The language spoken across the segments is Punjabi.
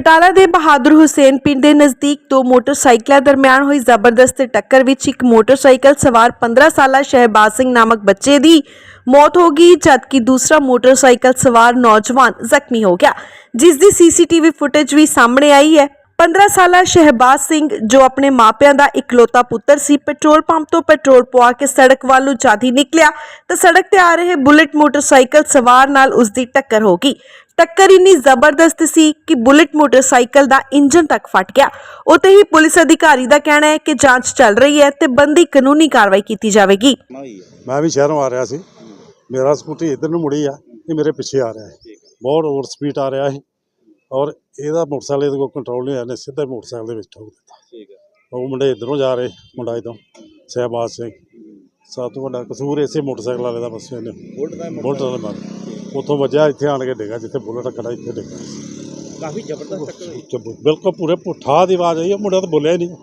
ਬਟਾਲਾ ਦੇ ਬਹਾਦਰ ਹੁਸੈਨ ਪਿੰਡ ਦੇ ਨਜ਼ਦੀਕ ਦੋ ਮੋਟਰਸਾਈਕਲਾਂ ਦਰਮਿਆਨ ਹੋਈ ਜ਼ਬਰਦਸਤ ਟੱਕਰ ਵਿੱਚ ਇੱਕ ਮੋਟਰਸਾਈਕਲ ਸਵਾਰ 15 ਸਾਲਾ ਸ਼ਹਿਬਾਜ਼ ਸਿੰਘ ਨਾਮਕ ਬੱਚੇ ਦੀ ਮੌਤ ਹੋ ਗਈ, ਜਦਕਿ ਦੂਸਰਾ ਮੋਟਰਸਾਈਕਲ ਸਵਾਰ ਨੌਜਵਾਨ ਜ਼ਖਮੀ ਹੋ ਗਿਆ। ਜਿਸ ਦੀ ਸੀਸੀਟੀਵੀ ਫੁਟੇਜ ਵੀ ਸਾਹਮਣੇ ਆਈ ਹੈ। 15 ਸਾਲਾ ਸ਼ਹਿਬਾਜ਼ ਸਿੰਘ, ਜੋ ਆਪਣੇ ਮਾਪਿਆਂ ਦਾ ਇਕਲੌਤਾ ਪੁੱਤਰ ਸੀ, ਪੈਟਰੋਲ ਪੰਪ ਤੋਂ ਪੈਟਰੋਲ ਪਵਾ ਕੇ ਸੜਕ ਵੱਲ ਨੂੰ ਜਾਦੀ ਨਿਕਲਿਆ ਤਾਂ ਸੜਕ ਤੇ ਆ ਰਹੇ ਬੁਲਟ ਮੋਟਰਸਾਈਕਲ ਸਵਾਰ ਨਾਲ ਉਸ ਦੀ ਟੱਕਰ ਹੋ ਗਈ। ਟੱਕਰ ਇੰਨੀ ਜ਼ਬਰਦਸਤ ਸੀ ਕਿ ਬੁਲਟ ਮੋਟਰਸਾਈਕਲ ਦਾ ਇੰਜਨ ਤੱਕ ਫਟ ਗਿਆ। ਉਤੇ ਹੀ ਪੁਲਿਸ ਅਧਿਕਾਰੀ ਦਾ ਕਹਿਣਾ ਹੈ ਕਿ ਜਾਂਚ ਚੱਲ ਰਹੀ ਹੈ ਤੇ ਬੰਦੀ ਕਾਨੂੰਨੀ ਕਾਰਵਾਈ ਕੀਤੀ ਜਾਵੇਗੀ। ਮੈਂ ਵੀ ਸ਼ਹਿਰੋਂ ਆ ਰਿਹਾ ਸੀ। ਮੇਰਾ ਸਕੂਟੀ ਇੱਧਰ ਨੂੰ ਮੁੜੀ ਆ, ਇਹ ਮੇਰੇ ਪਿੱਛੇ ਆ ਰਿਹਾ ਹੈ। ਬਹੁਤ ਓਵਰ ਸਪੀਡ ਆ ਰਿਹਾ ਸੀ। ਔਰ ਇਹਦਾ ਮੋਟਰਸਾਈਕਲ ਇਹਦੇ ਕੋਲ ਕੰਟਰੋਲ ਨਹੀਂ ਆਇਆ ਨੇ ਸਿੱਧਾ ਮੋਟਰਸਾਈਕਲ ਦੇ ਵਿੱਚ ਠੋਕ ਦਿੱਤਾ। ਠੀਕ ਹੈ। ਉਹ ਮੁੰਡੇ ਇੱਧਰੋਂ ਜਾ ਰਹੇ ਮੁੰਡਾ ਇੱਧਰੋਂ ਸਹਿਬਾਜ਼ ਸਿੰਘ। ਸਭ ਤੋਂ ਵੱਡਾ ਕਸੂਰ ਇਸੇ ਮੋਟਰਸਾਈਕਲ ਵਾਲੇ ਦਾ ਬਸ ਇਹਨੇ। ਬੁਲਟ ਵਾਲੇ ਮਾਰ ਉੱਥੋਂ ਵੱਜਿਆ ਇੱਥੇ ਆਣ ਕੇ ਡਿੱਗਾ ਜਿੱਥੇ ਬੁਲਟ ਖੜਾ ਇੱਥੇ ਡਿੱਗਾ। ਕਾਫੀ ਜ਼ਬਰਦਸਤ ਟੱਕਰ ਬਿਲਕੁਲ ਪੂਰੇ ਪੁੱਠਾ ਦੀ ਆਵਾਜ਼ ਆਈ ਉਹ ਮੁੰਡਾ ਤਾਂ ਬੋਲਿਆ ਹੀ ਨਹੀਂ।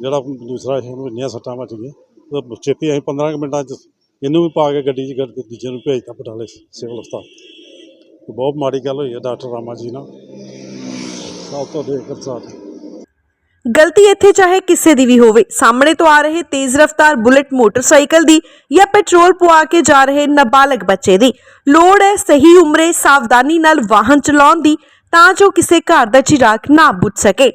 ਜਿਹੜਾ ਦੂਸਰਾ ਸੀ ਉਹਨੂੰ ਇੰਨੀਆਂ ਸੱਟਾਂ ਵੱਜ ਗਈਆਂ। ਉਹ ਛੇਤੀ ਅਸੀਂ 15 ਕੁ ਮਿੰਟਾਂ 'ਚ ਇਹਨੂੰ ਵੀ ਪਾ ਕੇ ਗੱਡੀ 'ਚ ਗੱਡੀ ਦੂਜੇ ਨੂੰ ਭੇਜਤਾ ਬਟਾਲੇ ਸਿਵਲ ਹਸਪਤਾਲ। ਬਹੁਤ ਮਾੜੀ ਗੱਲ ਹੋਈ ਹੈ ਡਾਕਟਰ ਰਾਮਾ ਜੀ ਨਾਲ। ਸਭ ਤੋਂ ਦੇਖ ਕਰ ਸਾਥ ਗਲਤੀ ਇੱਥੇ ਚਾਹੇ ਕਿਸੇ ਦੀ ਵੀ ਹੋਵੇ ਸਾਹਮਣੇ ਤੋਂ ਆ ਰਹੇ ਤੇਜ਼ ਰਫ਼ਤਾਰ ਬੁਲਟ ਮੋਟਰਸਾਈਕਲ ਦੀ ਜਾਂ ਪੈਟਰੋਲ ਪਵਾ ਕੇ ਜਾ ਰਹੇ ਨਾਬਾਲਗ ਬੱਚੇ ਦੀ। ਲੋੜ ਹੈ ਸਹੀ ਉਮਰੇ ਸਾਵਧਾਨੀ ਨਾਲ ਵਾਹਨ ਚਲਾਉਣ ਦੀ ਤਾਂ ਜੋ ਕਿਸੇ ਘਰ ਦਾ ਚਿਰਾਗ ਨਾ ਬੁੱਝ ਸਕੇ।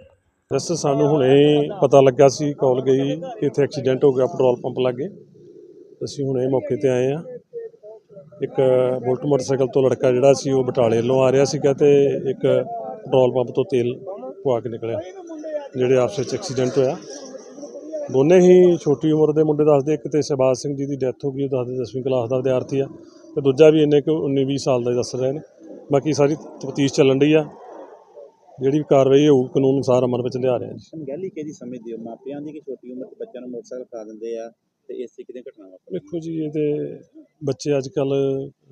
ਵੈਸੇ ਸਾਨੂੰ ਹੁਣੇ ਪਤਾ ਲੱਗਾ ਸੀ ਕਾਲ ਗਈ ਕਿ ਇੱਥੇ ਐਕਸੀਡੈਂਟ ਹੋ ਗਿਆ ਪੈਟਰੋਲ ਪੰਪ ਲਾਗੇ। ਅਸੀਂ ਹੁਣੇ ਮੌਕੇ ਤੇ ਆਏ ਆ ਇੱਕ ਬੁਲਟ ਮੋਟਰਸਾਈਕਲ ਤੋਂ ਲੜਕਾ ਜਿਹੜਾ ਸੀ, ਉਹ ਬਟਾਲੇ ਵੱਲੋਂ ਆ ਰਿਹਾ ਸੀਗਾ ਤੇ ਇੱਕ ਪੈਟਰੋਲ ਪੰਪ ਤੋਂ ਤੇਲ ਪਵਾ ਕੇ ਨਿਕਲਿਆ, ਜਿਹੜੇ ਆਪਸ ਵਿੱਚ ਐਕਸੀਡੈਂਟ ਹੋਇਆ। ਦੋਨੇ ਹੀ ਛੋਟੀ ਉਮਰ ਦੇ ਮੁੰਡੇ ਦੱਸਦੇ, ਇੱਕ ਤੇ ਸ਼ਹਿਬਾਜ਼ ਸਿੰਘ ਜੀ ਦੀ ਡੈਥ ਹੋ ਗਈ, ਉਹ ਦੱਸਦੇ 10ਵੀਂ ਕਲਾਸ ਦਾ ਵਿਦਿਆਰਥੀ ਆ, ਤੇ ਦੂਜਾ ਵੀ ਇੰਨੇ ਕੁ 19 20 ਸਾਲ ਦਾ ਦੱਸ ਰਹੇ ਨੇ। ਬਾਕੀ ਸਾਰੀ ਤਫਤੀਸ਼ ਚੱਲਣ ਰਹੀ ਆ, ਜਿਹੜੀ ਵੀ ਕਾਰਵਾਈ ਹੋਊ, ਕਾਨੂੰਨ ਅਨੁਸਾਰ ਅਮਲ ਵਿੱਚ ਲਿਆ ਰਹੇ ਹਾਂ ਜੀ। ਅਣਗਹਿਲੀ ਕਿਹਦੀ ਸਮਝਦੇ ਹੋ ਮਾਪਿਆਂ ਦੀ ਕਿ ਛੋਟੀ ਉਮਰ 'ਚ ਬੱਚਿਆਂ ਨੂੰ ਮੋਟਰਸਾਈਕਲ ਖਾ ਦਿੰਦੇ ਆ ਤੇ ਇਸ ਤਰੀਕੇ ਦੀਆਂ ਘਟਨਾਵਾਂ ਵਾਪਰਦੀਆਂ। ਵੇਖੋ ਜੀ ਇਹ ਤੇ ਬੱਚੇ ਅੱਜ ਕੱਲ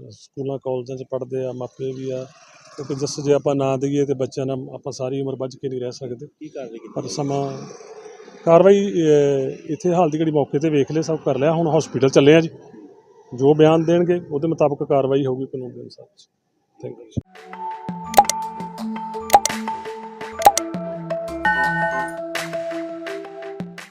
ਸਕੂਲਾਂ ਕਾਲਜਾਂ 'ਚ ਪੜ੍ਹਦੇ ਆ ਮਾਪੇ ਵੀ ਆ। ਕਿਉਂਕਿ ਜਿਸ ਜੇ ਆਪਾਂ ਨਾ ਦਈਏ ਤੇ ਬੱਚਿਆਂ ਨਾਲ ਆਪਾਂ ਸਾਰੀ ਉਮਰ ਬੱਝ ਕੇ ਨਹੀਂ ਰਹਿ ਸਕਦੇ। ਕੀ ਕਾਰਵਾਈ ਕੀਤੀ ਪਰ ਸਮਾਂ ਕਾਰਵਾਈ ਅਹ, ਇੱਥੇ ਹਾਲ ਦੀ ਘੜੀ ਮੌਕੇ ਤੇ ਵੇਖ ਲਿਆ ਸਭ ਕਰ ਲਿਆ। ਹੁਣ ਹਸਪੀਟਲ ਚੱਲੇ ਆ ਜੀ। ਜੋ ਬਿਆਨ ਦੇਣਗੇ ਉਹਦੇ ਮੁਤਾਬਕ ਕਾਰਵਾਈ ਹੋਊਗੀ ਕਾਨੂੰਨ ਦੇ ਅਨੁਸਾਰ। Thank you